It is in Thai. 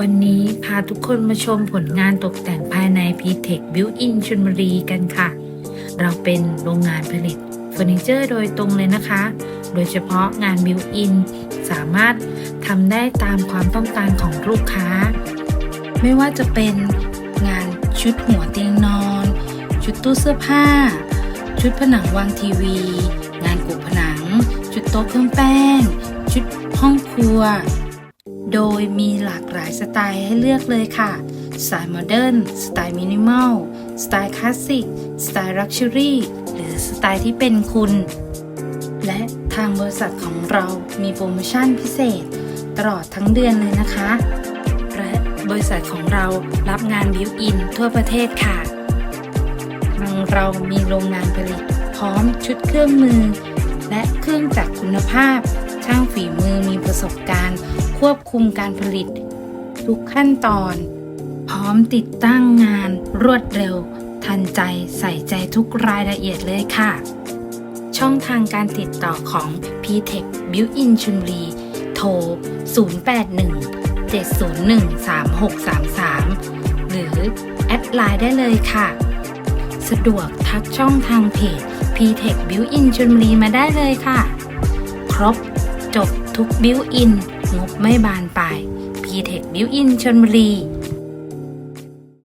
วันนี้พาทุกคนมาชมผลงานตกแต่งภายใน p t e c h Built-in ชลบุรีกันค่ะ เราเป็นโรงงานผลิตเฟอร์นิเจอร์โดยตรงเลยนะคะ โดยเฉพาะงาน Built-in สามารถทำได้ตามความต้องการของลูกค้า ไม่ว่าจะเป็นงานชุดหัวเตียงนอน ชุดตู้เสื้อผ้า ชุดผนังวางทีวี งานกูผนัง ชุดโต๊ะเครื่องแป้ง ชุดห้องครัว โดยมีหลากหลายสไตล์ให้เลือกเลยค่ะ สไตล์โมเดิร์น สไตล์มินิมอล สไตล์คลาสสิก สไตล์ลักชัวรี่ หรือสไตล์ที่เป็นคุณ และทางบริษัทของเรามีโปรโมชั่นพิเศษ ตลอดทั้งเดือนเลยนะคะ และบริษัทของเรารับงานบิวอินทั่วประเทศค่ะทางเรามีโรงงานผลิต พร้อมชุดเครื่องมือ และเครื่องจักรคุณภาพ ช่างฝีมือ ประสบการณ์ ควบคุมการผลิต ทุกขั้นตอน พร้อมติดตั้งงานรวดเร็ว ทันใจใส่ใจทุกรายละเอียดเลยค่ะ ช่องทางการติดต่อของ p t e c h Built-in ชุนรีโทร 081 701 3633 หรือ แอดไลน์ได้เลยค่ะ สะดวกทักช่องทางเพจ p t e c h Built-in ชลบุรีมาได้เลยค่ะ ครบ จบ ทุกบิวอิน งบไม่บานปลายพีเทคบิวอินชนบุรี